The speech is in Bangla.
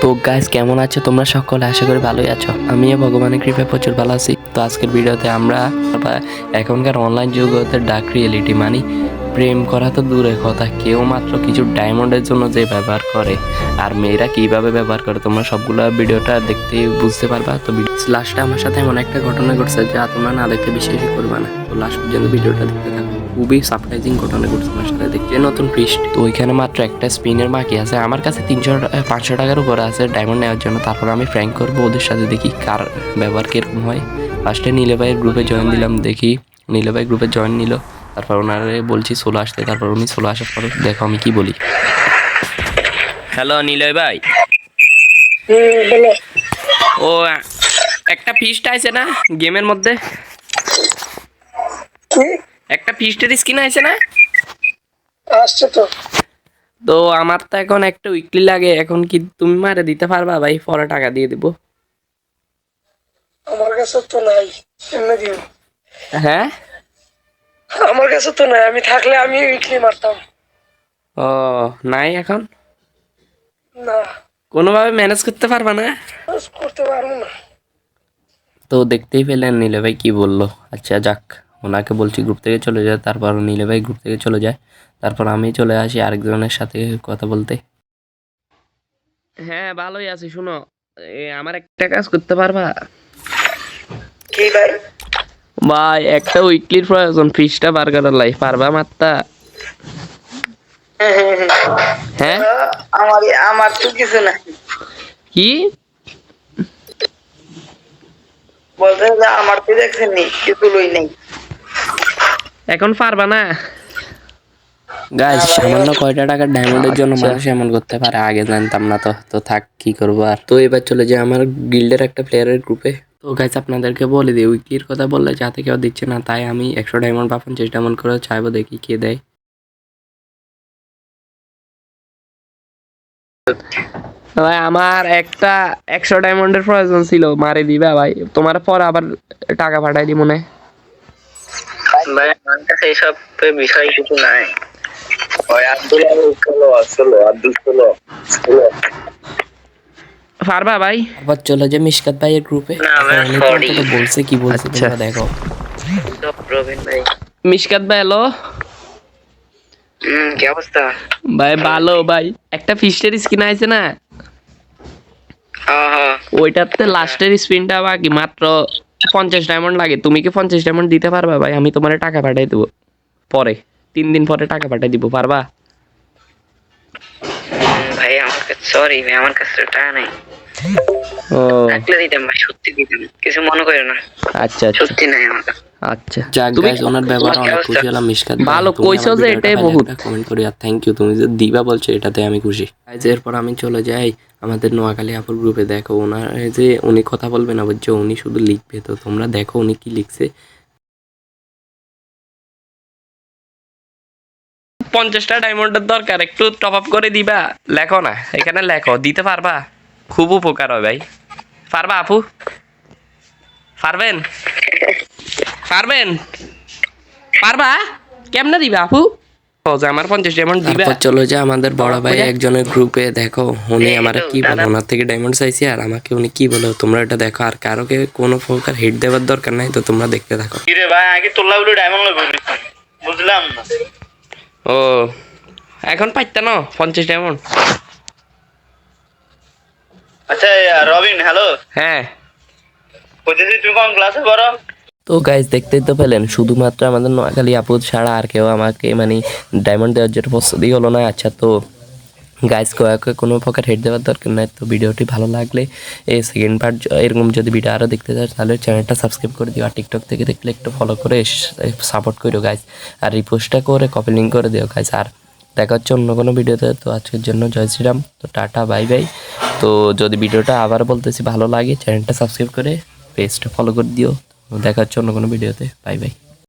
তো গাইস কেমন আছো তোমরা সকলে? আশা করি ভালোই আছো। আমিও ভগবানের কৃপায় প্রচুর ভালো আছি। তো আজকের ভিডিওতে আমরা এখনকার অনলাইন জগতের ডাক রিয়েলিটি মানি প্রেম করা তো দূরের কথা। কেউ মাত্র কিছু ডায়মন্ডের জন্য যে ব্যবহার করে। আর মেয়েরা কীভাবে ব্যবহার করে তোমরা সবগুলো ভিডিওটা দেখতে বুঝতে পারবা? তো লাস্টে আমার সাথে এমন একটা ঘটনা ঘটছে যা তোমরা না দেখতে বিশ্বাসই করবে না। তো লাস্ট পর্যন্ত ভিডিওটা দেখতে থাকো। খুবই সারপ্রাইজিং ঘটনা ঘটছে আমার সাথে দেখতে। নতুন পৃষ্ঠ তো ওইখানে মাত্র একটা স্পিনের বাকি আছে। আমার কাছে তিনশো পাঁচশো টাকার উপরে আছে ডায়মন্ড নেওয়ার জন্য। তারপর আমি ফ্র্যাঙ্ক করব ওদের সাথে দেখি কার ব্যবহার কীরকম হয়। ফার্স্টে নীলে ভাইয়ের গ্রুপে জয়েন দিলাম, দেখি নীলে ভাই গ্রুপে জয়েন নিল। তারপর ওনারে বলছি সোলো আসতে। তারপর উনি সোলো আসার পর দেখো আমি কি বলি। হ্যালো নীলয় ভাই। ও একটা ফিস্ট আছে না গেমের মধ্যে? একটা ফিস্টের স্কিন আছে না? আসছে তো। তো আমার তো এখন একটা উইকলি লাগে এখন কি তুমি মারে দিতে পারবা? ভাই পরে টাকা দিয়ে দিব। আমার কাছে তো নাই এমনি দিও। হ্যাঁ? আমার কাছে তো নাই আমি থাকলে আমি উইকলি মারতাম। ও নাই এখন? না। কোনোভাবে ম্যানেজ করতে পারবা না? করতে পারব না। তো দেখতেই পেলেন নীলে ভাই কি বলল। আচ্ছা যাক ওনাকে বলছি গ্রুপ থেকে চলে যায় তারপর নীলে ভাই গ্রুপ থেকে চলে যায়। তারপর আমি চলে আসি আরেকজনের সাথে কথা বলতে। হ্যাঁ ভালোই আছি শুনো। আমার একটা কাজ করতে পারবা? কি ভাই? ভাই একটা উইকলির প্রয়োজন ফিসটা বার করার লাই পারবা মাত্তা হ্যাঁ? আমার আমার তো কিছু নাই। কি? বলতে যে আমার তো দেখছেন নি কিছু লই নাই। এখন পারবা না? গাইস সামান্য কয়টা টাকার ডায়মন্ডের জন্য মানুষ এমন করতে পারে আগে জানতাম না তো তো থাক কি করব আর। তো এবার চলে যায় আমার গিল্ডের একটা প্লেয়ারের গ্রুপে তো গাইস আপনাদেরকে বলে দিই উইকলির কথা বললে যাতে কেউ দিচ্ছে না তাই আমি একশো ডায়মন্ড বা পঞ্চাশ ডায়মন্ড করে চাইব দেখি কে দেয়। ভাই আমার একটা একশো ডায়মন্ডের প্রয়োজন ছিল মারে দিবা ভাই। তোমার পর আবার টাকা পাঠাই দিব মনে ভাই আমার কাছে এইসব বিষয় কিছু নাই। ওই আব্দুল ষোলো ষোলো আব্দুল ষোলো পারবা ভাই? আবার চলে যে মিশকাত ভাইয়ের গ্রুপে. তোমাকে বলছে কি বলছে তোমরা দেখো। রবিন ভাই। মিশকাত ভাই হ্যালো কি অবস্থা? ভাই ভালো ভাই। একটা ফিস্টের স্কিন আছে না? ওইটাতে লাস্টের স্পিনটা বাকি মাত্র পঞ্চাশ ডায়মন্ড লাগে। তুমি কি পঞ্চাশ ডায়মন্ড দিতে পারবা ভাই? আমি তোমার টাকা পাঠাই দেবো। পরে তিন দিন পরে টাকা পাঠাই দিব পারবা হুম, ভাই আমার কাছে সরি ভাই আমার কাছে টাকা নাই। থাকলে দিতাম ভাই সত্যি দিতাম। কিছু মনে করো না। আচ্ছা আচ্ছা। সত্যি নাই আমার কাছে। আচ্ছা। তুমি ওনার ব্যবহার অনেক খুশি হলাম মিশকাত ভালো কইছো যে এটাই বহুত। কমেন্ট করি আর থ্যাংক ইউ তুমি যে দিবা বলছো এটাতে আমি খুশি। এরপর আমি চলে যাই আমাদের নোয়াখালী আপুর গ্রুপে দেখো ওনার এই যে উনি কথা বলবে না বুঝছ? উনি শুধু লিখবে তো তোমরা দেখো উনি কি লিখছে। পঞ্চাশটা ডায়মন্ডের দরকার একটু টপ আপ করে দিবা। লেখো না এখানে লেখো দিতে পারবা? খুব উপকার হয় ভাই। পারবা আপু? পারবেন? পারবেন? পারবা? কেমনে দিবা আপু? আমার পঞ্চাশ ডায়মন্ড দিবা। চলে যায় আমাদের বড় ভাই একজনের গ্রুপে দেখো উনি আমার কি বলে ওনার থেকে ডায়মন্ড চাইছি আর আমাকে উনি কি বলে তোমরা এটা দেখো। আর কারোকে কোনো প্রকার হিট দেওয়ার দরকার নাই তো তোমরা দেখতে থাকো। ভাই আগে তোলা ডায়মন্ড বুঝলাম না। ও এখন পাইতা না? পঞ্চাশ ডায়মন্ড আচ্ছা রবিন হ্যালো হ্যাঁ। বলতেছি তুমি কোন ক্লাসে পড়ো? তো গাইজ দেখতেই তো পেলেন শুধুমাত্র আমাদের নোয়াখালী আপুদ ছাড়া আর কেউ আমাকে মানে ডায়মন্ড দেওয়ার জন্য প্রস্তুতি হলো না। আচ্ছা তো গাইজ কয়েকে কোনো প্রকার হেড দেওয়ার দরকার নাই, তো ভিডিওটি ভালো লাগলে এই সেকেন্ড পার্ট এরকম যদি ভিডিও আরও দেখতে চাও তাহলে চ্যানেলটা সাবস্ক্রাইব করে দিও, আর টিকটক থেকে দেখলে একটু ফলো করে সাপোর্ট করো গাইজ আর রিপোস্টটা করে কপি লিঙ্ক করে দিও গাইজ আর দেখা হচ্ছে অন্য কোনো ভিডিওতে তো আজকের জন্য জয় শ্রীরাম, তো টাটা বাই বাই তো যদি ভিডিওটা আবার বলতেছি ভালো লাগে চ্যানেলটা সাবস্ক্রাইব করে পেজটা ফলো করে দিও দেখা হচ্ছে অন্য কোনো ভিডিওতে বাই বাই